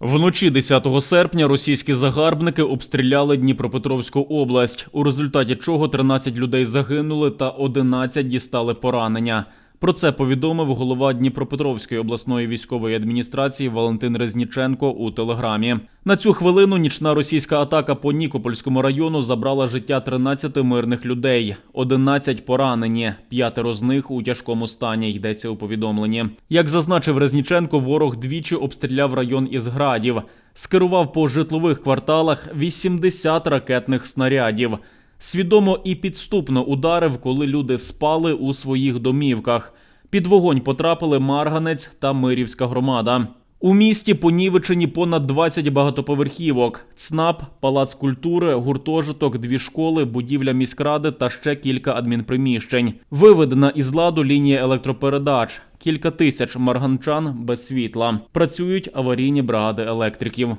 Вночі 10 серпня російські загарбники обстріляли Дніпропетровську область, у результаті чого 13 людей загинули та 11 дістали поранення. Про це повідомив голова Дніпропетровської обласної військової адміністрації Валентин Резніченко у телеграмі. На цю хвилину нічна російська атака по Нікопольському району забрала життя 13 мирних людей, 11 поранені, п'ятеро з них у тяжкому стані. Йдеться у повідомленні. Як зазначив Резніченко, ворог двічі обстріляв район із градів, скерував по житлових кварталах 80 ракетних снарядів. Свідомо і підступно ударив, коли люди спали у своїх домівках. Під вогонь потрапили Марганець та Мирівська громада. У місті понівечені понад 20 багатоповерхівок: ЦНАП, палац культури, гуртожиток, дві школи, будівля міськради та ще кілька адмінприміщень. Виведена із ладу лінія електропередач. Кілька тисяч марганчан без світла. Працюють аварійні бригади електриків.